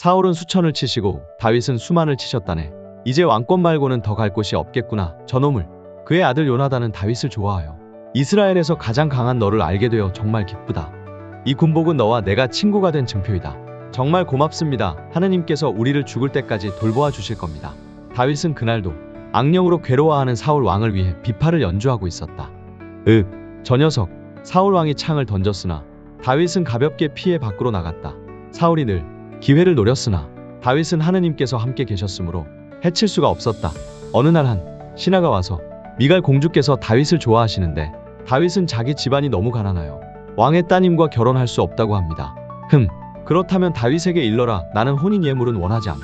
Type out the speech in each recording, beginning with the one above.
사울은 수천을 치시고 다윗은 수만을 치셨다네. 이제 왕권 말고는 더 갈 곳이 없겠구나. 저놈을. 그의 아들 요나단은 다윗을 좋아하여 이스라엘에서 가장 강한 너를 알게 되어 정말 기쁘다. 이 군복은 너와 내가 친구가 된 증표이다. 정말 고맙습니다. 하느님께서 우리를 죽을 때까지 돌보아 주실 겁니다. 다윗은 그날도 악령으로 괴로워하는 사울 왕을 위해 비파를 연주하고 있었다. 윽, 저 녀석. 사울 왕이 창을 던졌으나 다윗은 가볍게 피해 밖으로 나갔다. 사울이 늘 기회를 노렸으나 다윗은 하느님께서 함께 계셨으므로 해칠 수가 없었다. 어느 날 한 신하가 와서 미갈 공주께서 다윗을 좋아하시는데 다윗은 자기 집안이 너무 가난하여 왕의 따님과 결혼할 수 없다고 합니다. 흠, 그렇다면 다윗에게 일러라. 나는 혼인 예물은 원하지 않고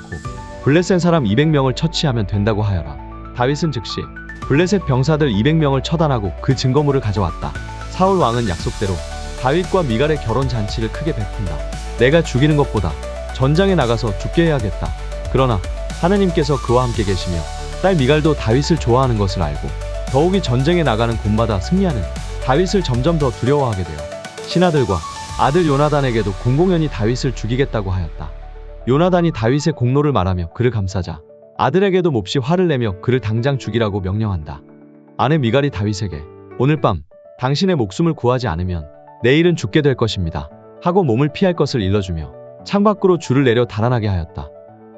블레셋 사람 200명을 처치하면 된다고 하여라. 다윗은 즉시 블레셋 병사들 200명을 처단하고 그 증거물을 가져왔다. 사울 왕은 약속대로 다윗과 미갈의 결혼 잔치를 크게 베푼다. 내가 죽이는 것보다 전장에 나가서 죽게 해야겠다. 그러나 하느님께서 그와 함께 계시며 딸 미갈도 다윗을 좋아하는 것을 알고 더욱이 전쟁에 나가는 곳마다 승리하는 다윗을 점점 더 두려워하게 되어 신하들과 아들 요나단에게도 공공연히 다윗을 죽이겠다고 하였다. 요나단이 다윗의 공로를 말하며 그를 감싸자 아들에게도 몹시 화를 내며 그를 당장 죽이라고 명령한다. 아내 미갈이 다윗에게 오늘 밤 당신의 목숨을 구하지 않으면 내일은 죽게 될 것입니다. 하고 몸을 피할 것을 일러주며 창밖으로 줄을 내려 달아나게 하였다.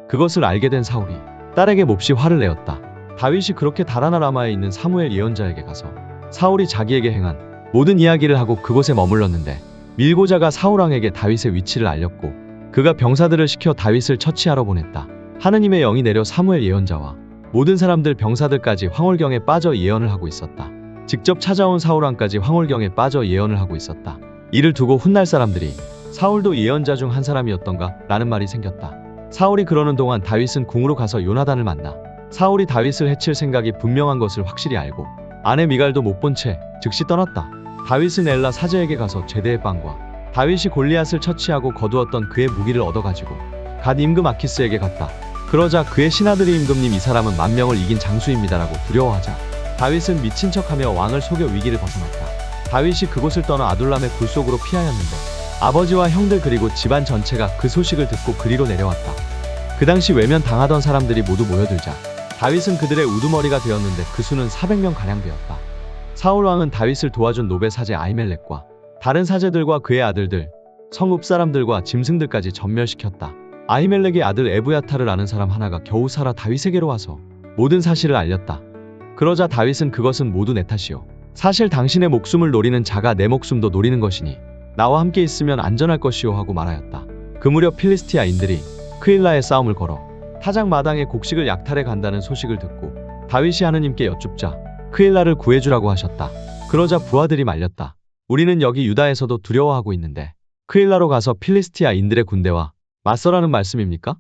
그것을 알게 된 사울이 딸에게 몹시 화를 내었다. 다윗이 그렇게 달아나 라마에 있는 사무엘 예언자에게 가서 사울이 자기에게 행한 모든 이야기를 하고 그곳에 머물렀는데 밀고자가 사울 왕에게 다윗의 위치를 알렸고 그가 병사들을 시켜 다윗을 처치하러 보냈다. 하느님의 영이 내려 사무엘 예언자와 모든 사람들 병사들까지 황홀경에 빠져 예언을 하고 있었다. 직접 찾아온 사울 왕까지 황홀경에 빠져 예언을 하고 있었다. 이를 두고 훗날 사람들이 사울도 예언자 중 한 사람이었던가 라는 말이 생겼다. 사울이 그러는 동안 다윗은 궁으로 가서 요나단을 만나 사울이 다윗을 해칠 생각이 분명한 것을 확실히 알고 아내 미갈도 못 본 채 즉시 떠났다. 다윗은 엘라 사제에게 가서 제대의 빵과 다윗이 골리앗을 처치하고 거두었던 그의 무기를 얻어가지고 갓 임금 아키스에게 갔다. 그러자 그의 신하들이 임금님 이 사람은 만 명을 이긴 장수입니다라고 두려워하자 다윗은 미친 척하며 왕을 속여 위기를 벗어났다. 다윗이 그곳을 떠나 아둘람의 굴 속으로 피하였는데 아버지와 형들 그리고 집안 전체가 그 소식을 듣고 그리로 내려왔다. 그 당시 외면 당하던 사람들이 모두 모여들자 다윗은 그들의 우두머리가 되었는데 그 수는 400명 가량 되었다. 사울 왕은 다윗을 도와준 노베 사제 아이멜렉과 다른 사제들과 그의 아들들, 성읍 사람들과 짐승들까지 전멸시켰다. 아이멜렉의 아들 에브야타를 아는 사람 하나가 겨우 살아 다윗에게로 와서 모든 사실을 알렸다. 그러자 다윗은 그것은 모두 내 탓이요. 사실 당신의 목숨을 노리는 자가 내 목숨도 노리는 것이니 나와 함께 있으면 안전할 것이요 하고 말하였다. 그 무렵 필리스티아인들이 크일라의 싸움을 걸어 타작 마당에 곡식을 약탈해 간다는 소식을 듣고 다윗이 하느님께 여쭙자 크일라를 구해주라고 하셨다. 그러자 부하들이 말렸다. 우리는 여기 유다에서도 두려워하고 있는데 크일라로 가서 필리스티아인들의 군대와 맞서라는 말씀입니까?